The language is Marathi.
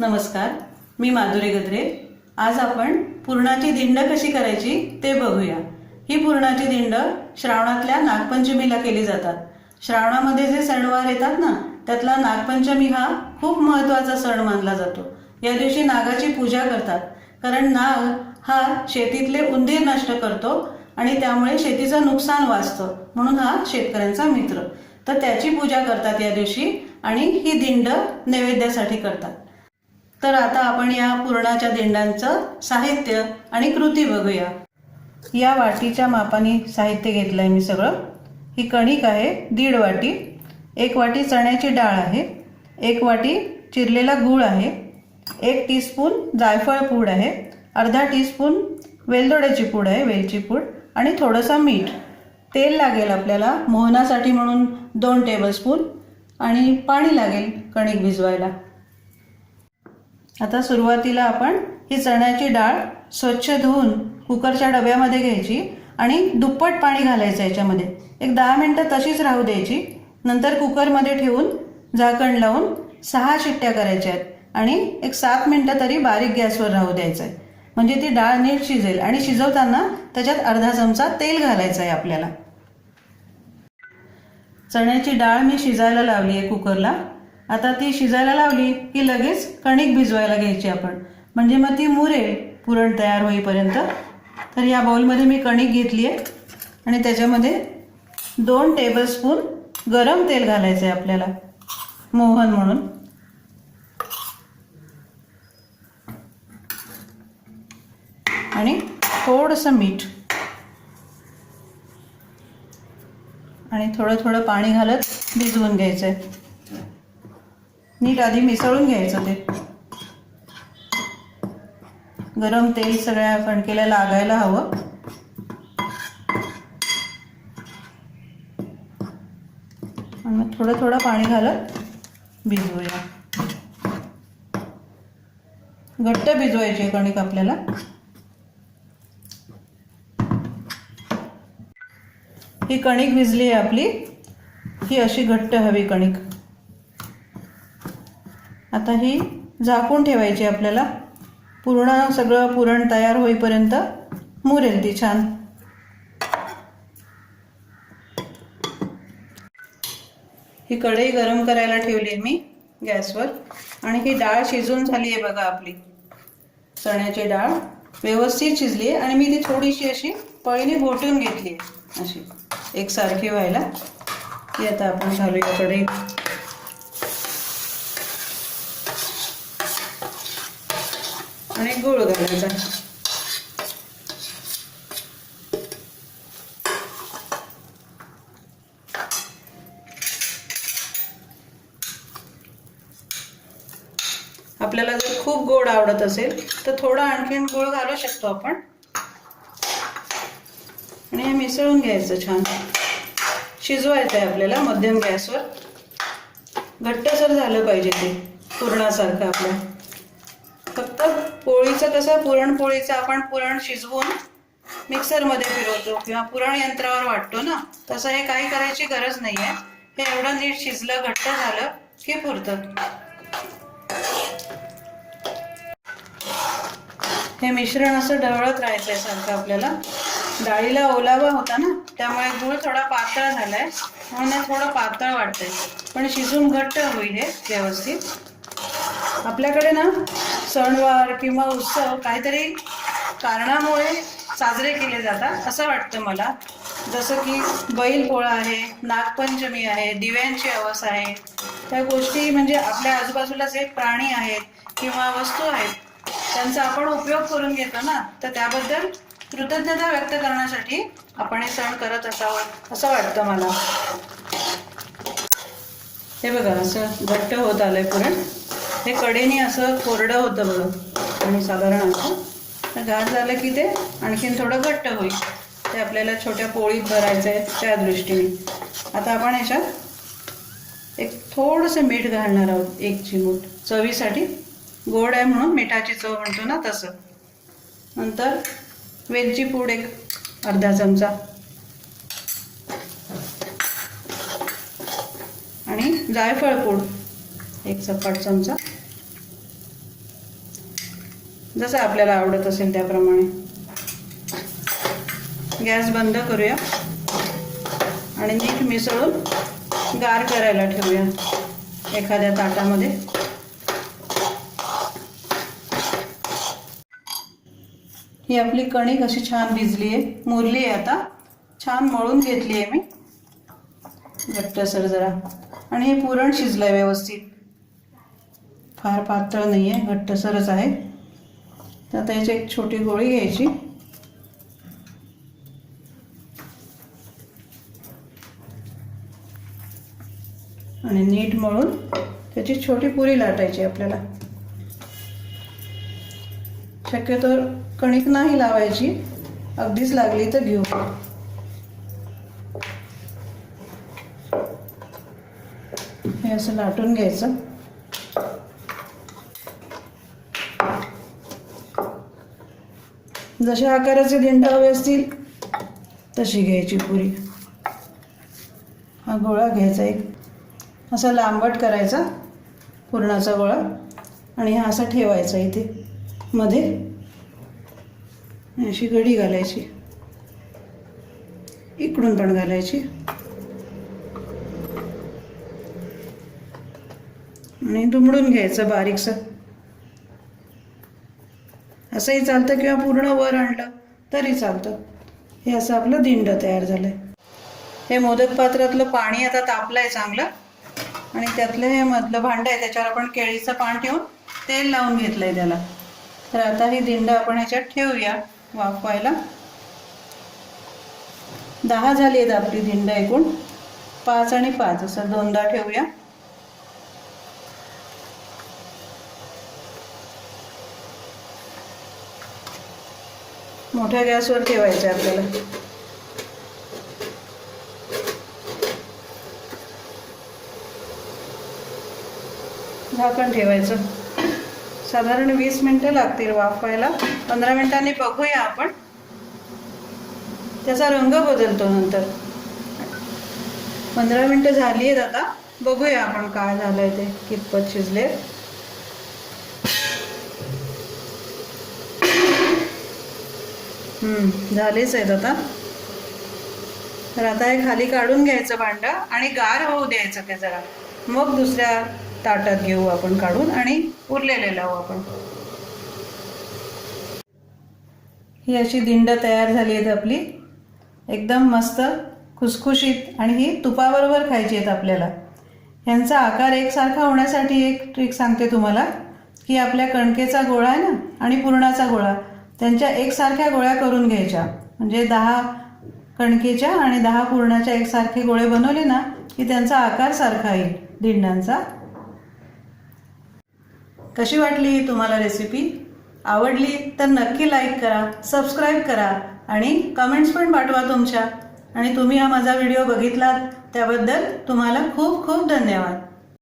नमस्कार मी माधुरी गद्रे. आज आपण पुरणाची दिंड कशी करायची ते बघूया. ही पुरणाची दिंड श्रावणातल्या नागपंचमीला केली जातात. श्रावणामध्ये जे सणवार येतात ना त्यातला नागपंचमी हा खूप महत्त्वाचा सण मानला जातो. या दिवशी नागाची पूजा करतात. कारण नाग हा शेतीतले उंदीर नष्ट करतो आणि त्यामुळे शेतीचं नुकसान वाचतं. म्हणून हा शेतकऱ्यांचा मित्र. तर त्याची पूजा करतात या दिवशी आणि ही दिंड नैवेद्यासाठी करतात. तर आता आपण या पुरणाच्या दिंडांचं साहित्य आणि कृती बघूया. या वाटीच्या मापाने साहित्य घेतलं आहे मी सगळं. ही कणिक आहे दीड वाटी. एक वाटी चण्याची डाळ आहे. एक वाटी चिरलेला गूळ आहे. एक टीस्पून जायफळ पूड आहे. अर्धा टीस्पून वेलदोड्याची पूड आहे वेलची पूड. आणि थोडंसं मीठ. तेल लागेल आपल्याला मोहनासाठी म्हणून दोन टेबलस्पून आणि पाणी लागेल कणिक भिजवायला. आता सुरुवातीला आपण ही चण्याची डाळ स्वच्छ धुवून कुकरच्या डब्यामध्ये घ्यायची आणि दुप्पट पाणी घालायचं याच्यामध्ये. एक दहा मिनटं तशीच राहू द्यायची. नंतर कुकरमध्ये ठेवून झाकण लावून सहा शिट्ट्या करायच्या आहेत आणि एक सात मिनटं तरी बारीक गॅसवर राहू द्यायचं आहे. म्हणजे ती डाळ नीट शिजेल आणि शिजवताना त्याच्यात अर्धा चमचा तेल घालायचं आहे आपल्याला. चण्याची डाळ मी शिजायला लावली आहे कुकरला. आता ती शिजायला लावली की लगेच कणिक भिजवायला घ्यायची आपण. म्हणजे मग ती मुरेल पुरण तयार होईपर्यंत. तर या बाउलमध्ये मी कणिक घेतली आहे. आणि त्याच्यामध्ये दोन टेबलस्पून गरम तेल घालायचं आहे आपल्याला. मोहन म्हणून. आणि थोडंसं मीठ. आणि थोडं थोडं पाणी घालत भिजवून घ्यायचं आहे नीट आधी मिसळून घ्यायचं ते. गरम तेल सगळ्या कणकेला लागायला हवं. आणि मग थोडं थोडं पाणी घालत भिजवूया. घट्ट भिजवायची आहे कणिक आपल्याला. ही कणिक भिजली आहे आपली ही अशी घट्ट हवी कणिक. आता ही झाकून ठेवायची आपल्याला. पूर्ण सगळं पुरण तयार होईपर्यंत मुरेल ती छान. ही कढई गरम करायला ठेवली आहे मी गॅसवर. आणि ही डाळ शिजून झाली आहे बघा आपली. चण्याची डाळ व्यवस्थित शिजली आहे आणि मी ती थोडीशी अशी पळीने घोटून घेतली आहे. अशी एकसारखी व्हायला. ती आता आपण घालूया कढई. आणि गूळ घालायचा. आपल्याला जर खूप गोड आवडत असेल तर थोडा आणखीन गूळ घालू शकतो आपण. आणि हे मिसळून घ्यायचं छान. शिजवायचं आहे आपल्याला मध्यम गॅसवर. घट्टसर झालं पाहिजे ते पुरणासारखं आपल्या फक्त पोळीचं कसं पुरणपोळीचं आपण पुरण शिजवून मिक्सरमध्ये फिरवतो किंवा पुरण यंत्रावर वाटतो ना तसं हे काही करायची गरज नाही आहे हे एवढं नीट शिजलं घट्ट झालं की पुरतं. हे मिश्रण असं ढवळत राहायचं आहे सारखं आपल्याला. डाळीला ओलावा होता ना त्यामुळे गूळ थोडा पातळ झालाय. म्हणून थोडं पातळ वाटतंय. पण शिजून घट्ट होईल हे व्यवस्थित. आपल्याकडे ना सणवार किंवा उत्सव काहीतरी कारणामुळे साजरे केले जातात असं वाटतं मला. जसं की बैलपोळा आहे नागपंचमी आहे दिव्यांची अवस आहे. त्या गोष्टी म्हणजे आपल्या आजूबाजूला जे प्राणी आहेत किंवा वस्तू आहेत त्यांचा आपण उपयोग करून घेतो ना तर त्याबद्दल कृतज्ञता व्यक्त करण्यासाठी आपण हे सण करत असावं असं वाटतं मला. हे बघा असं घट्ट होत आलंय पुरण. हे कडेने असं कोरडं होतं बघा. आणि साधारण असं. घास झालं की ते आणखीन थोडं घट्ट होईल. ते आपल्याला छोट्या पोळीत भरायचं आहे त्या दृष्टीने. आता आपण याच्यात एक थोडंसं मीठ घालणार आहोत. एक चिमूट. चवीसाठी गोड आहे म्हणून मिठाची चव म्हणतो ना तसं. नंतर वेलची पूड एक अर्धा चमचा. आणि जायफळ पूड एक चपाट चमचा. जसं आपल्याला आवडत असेल त्याप्रमाणे. गॅस बंद करूया. आणि नीट मिसळून गार करायला ठेवूया एखाद्या ताटामध्ये. ही आपली कणिक अशी छान भिजली आहे मुरली आहे आता. छान मळून घेतली आहे मी. घट्टसर जरा. आणि हे पुरण शिजलं आहे व्यवस्थित. फार पातळ नाही आहे घट्टसरच आहे. तर आता याची एक छोटी गोळी घ्यायची. आणि नीट मळून त्याची छोटी पुरी लाटायची आपल्याला. शक्यतो कणिक नाही लावायची अगदीच लागली तर घेऊ. हे असं लाटून घ्यायचं. जशा आकाराचे दिंड हवे असतील तशी घ्यायची पुरी. हा गोळा घ्यायचा एक. असा लांबट करायचा पुरणाचा गोळा. आणि हा असा ठेवायचा इथे मध्ये. अशी घडी घालायची. इकडून पण घालायची. आणि दुमडून घ्यायचं बारीकसं. असंही चालतं किंवा पूर्ण वर आणलं तरी चालतं. हे असं आपलं दिंड तयार झालंय. हे मोदक पात्रातलं पाणी आता तापलंय चांगलं. आणि त्यातलं हे मधलं भांडं आहे त्याच्यावर आपण केळीचं पान ठेवून तेल लावून घेतलंय त्याला. तर आता ही दिंड आपण ह्याच्यात ठेवूया वाफवायला. दहा झाली आहेत आपली दिंड एकूण. पाच आणि पाच असं दोनदा ठेवूया. मोठ्या गॅसवर ठेवायचं आहे आपल्याला. झाकण ठेवायचं. साधारण वीस मिनटं लागतील वाफवायला. पंधरा मिनिटांनी बघूया आपण. त्याचा रंग बदलतो नंतर. पंधरा मिनटं झाली आहेत आता. बघूया आपण काय झालंय ते. कितपत शिजले झालेच आहेत आता. तर आता हे खाली काढून घ्यायचं भांडं आणि गार होऊ द्यायचं ते जरा. मग दुसऱ्या ताटात घेऊ आपण काढून आणि उरलेले लावू आपण. ही अशी दिंड तयार झाली आहेत आपली. एकदम मस्त खुसखुशीत आणि ही तुपाबरोबर खायची आहेत आपल्याला. ह्यांचा आकार एकसारखा होण्यासाठी एक ट्रिक सांगते तुम्हाला की आपल्या कणकेचा गोळा आहे ना आणि पुरणाचा गोळा. त्यांच्या एकसारख्या गोळ्या करून घ्यायच्या. म्हणजे दहा कणकेच्या आणि दहा पुरणाच्या एकसारखे गोळे बनवले ना की त्यांचा आकार सारखा येईल दिंडांचा कशी वाटली तुम्हाला रेसिपी आवडली तर नक्की लाईक करा सबस्क्राईब करा आणि कमेंट्स पण पाठवा तुमच्या. आणि तुम्ही हा माझा व्हिडिओ बघितलात त्याबद्दल तुम्हाला खूप खूप धन्यवाद.